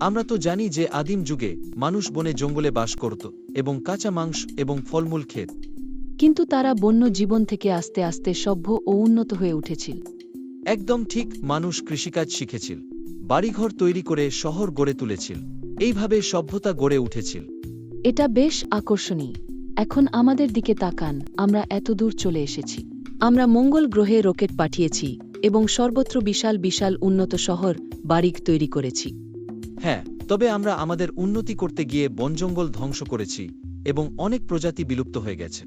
আমরা তো জানি যে আদিম যুগে মানুষ বনে জঙ্গলে বাস করত এবং কাঁচা মাংস এবং ফলমূল খেত। কিন্তু তারা বন্য জীবন থেকে আস্তে আস্তে সভ্য ও উন্নত হয়ে উঠেছিল। একদম ঠিক মানুষ কৃষিকাজ শিখেছিল বাড়িঘর তৈরি করে শহর গড়ে তুলেছিল এইভাবে সভ্যতা গড়ে উঠেছিল। এটা বেশ আকর্ষণীয়। এখন আমাদের দিকে তাকান আমরা এত দূর চলে এসেছি। আমরা মঙ্গল গ্রহে রকেট পাঠিয়েছি এবং সর্বত্র বিশাল বিশাল উন্নত শহর বাড়ি তৈরি করেছি। হ্যাঁ তবে আমরা আমাদের উন্নতি করতে গিয়ে বনজঙ্গল ধ্বংস করেছি এবং অনেক প্রজাতি বিলুপ্ত হয়ে গেছে।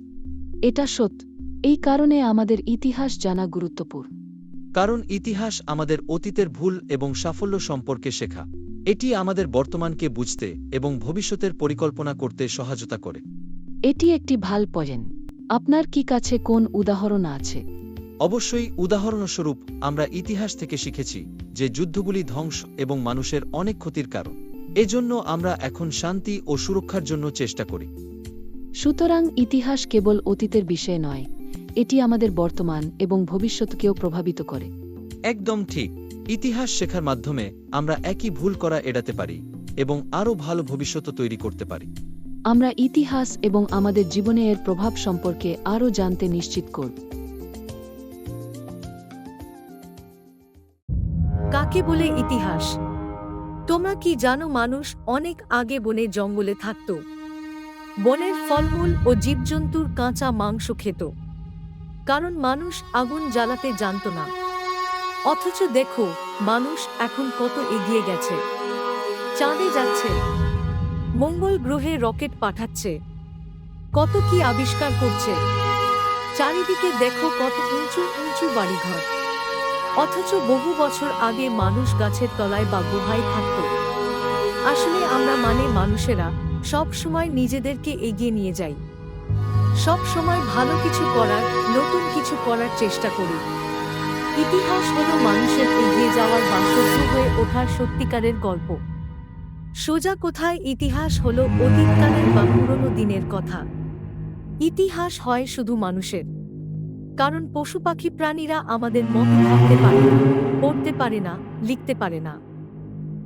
এটা সত্য। এই কারণে আমাদের ইতিহাস জানা গুরুত্বপূর্ণ। কারণ ইতিহাস আমাদের অতীতের ভুল এবং সাফল্য সম্পর্কে শেখা। এটি আমাদের বর্তমানকে বুঝতে এবং ভবিষ্যতের পরিকল্পনা করতে সহায়তা করে। এটি একটি ভালো পয়েন্ট। আপনার কি কাছে কোন উদাহরণ আছে? অবশ্যই উদাহরণস্বরূপ আমরা ইতিহাস থেকে শিখেছি যে যুদ্ধগুলি ধ্বংস এবং মানুষের অনেক ক্ষতির কারণ। এজন্য আমরা এখন শান্তি ও সুরক্ষার জন্য চেষ্টা করি। সুতরাং ইতিহাস কেবল অতীতের বিষয় নয় এটি আমাদের বর্তমান এবং ভবিষ্যৎকেও প্রভাবিত করে। একদম ঠিক ইতিহাস শেখার মাধ্যমে আমরা একই ভুল করা এড়াতে পারি এবং আরও ভালো ভবিষ্যৎ তৈরি করতে পারি। আমরা ইতিহাস এবং আমাদের জীবনে এর প্রভাব সম্পর্কে আরও জানতে নিশ্চিত করব বলে ইতিহাস। তোমরা কি জানো মানুষ অনেক আগে বনে জঙ্গলে থাকত? বনের ফলমূল ও জীবজন্তুর কাঁচা মাংস খেত। কারণ মানুষ আগুন জ্বালাতে জানত না। অথচ দেখো, মানুষ এখন কত এগিয়ে গেছে। চাঁদে যাচ্ছে। মঙ্গল গ্রহে রকেট পাঠাচ্ছে। কত কি আবিষ্কার করছে। চারিদিকে দেখো কত উঁচু উঁচু বাড়িঘর। অথচ বহু বছর আগে মানুষ গাছের তলায় বা গুহায় থাকত। আসলে আমরা মানে মানুষেরা সব সময় নিজেদেরকে এগিয়ে নিয়ে যাই। সব সময় ভালো কিছু করার, নতুন কিছু করার চেষ্টা করি। ইতিহাস হলো মানুষের এগিয়ে যাওয়ার বা সভ্য হয়ে ওঠার সত্যিকারের গল্প। সোজা কোথায় ইতিহাস হল অতীতকালের বা পুরনো দিনের কথা। ইতিহাস হয় শুধু মানুষের। কারণ পশু পাখি প্রাণীরা আমাদের মতো ভাবতে পারে না, পড়তে পারে না, লিখতে পারে না।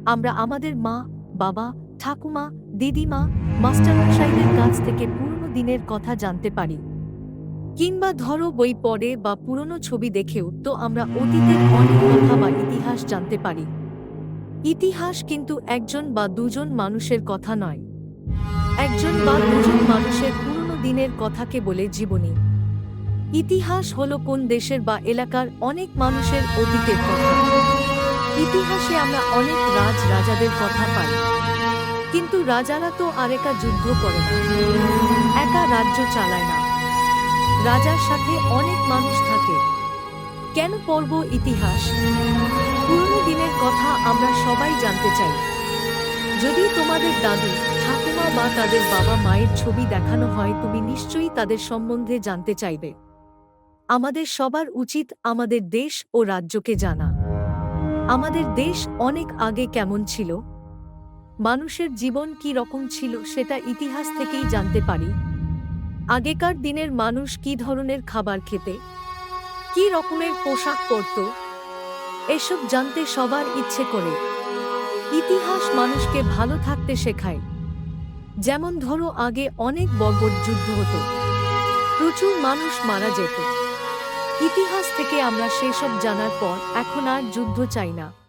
আমরা আমাদের মা, বাবা, ঠাকুমা, দিদিমা, মাস্টারমশাইদের কাছ থেকে পুরনো দিনের কথা জানতে পারি। কিংবা ধরো বই পড়ে বা পুরনো ছবি দেখেও তো আমরা অতীতের অনেক কথা বা ইতিহাস জানতে পারি। ইতিহাস কিন্তু একজন বা দুজন মানুষের কথা নয়। একজন বা দুজন মানুষের পুরনো দিনের কথাকে বলে জীবনী। ইতিহাস হলো কোন দেশের বা এলাকার অনেক মানুষের অতীতের কথা। ইতিহাসে আমরা অনেক রাজ রাজাদের কথা পাই। কিন্তু রাজারা তো আর একা যুদ্ধ করে না। একা রাজ্য চালায় না। রাজার সাথে অনেক মানুষ থাকে। কেন পর্ব ইতিহাস? পুরনো দিনের কথা আমরা সবাই জানতে চাই। যদি তোমাদের দাদু, ঠাকুমা বা তাদের বাবা মায়ের ছবি দেখানো হয়, তুমি নিশ্চয়ই তাদের সম্বন্ধে জানতে চাইবে। আমাদের সবার উচিত আমাদের দেশ ও রাজ্যকে জানা। আমাদের দেশ অনেক আগে কেমন ছিল? মানুষের জীবন কি রকম ছিল সেটা ইতিহাস থেকেই জানতে পারি। আগেকার দিনের মানুষ কি ধরনের খাবার খেতে? কি রকমের পোশাক পরত? এসব জানতে সবার ইচ্ছে করে। ইতিহাস মানুষকে ভালো থাকতে শেখায়। যেমন ধরো আগে অনেক বর্বর যুদ্ধ হতো। প্রচুর মানুষ মারা যেত। ইতিহাস থেকে আমরা সেসব জানার পর এখন আর যুদ্ধ চাই না।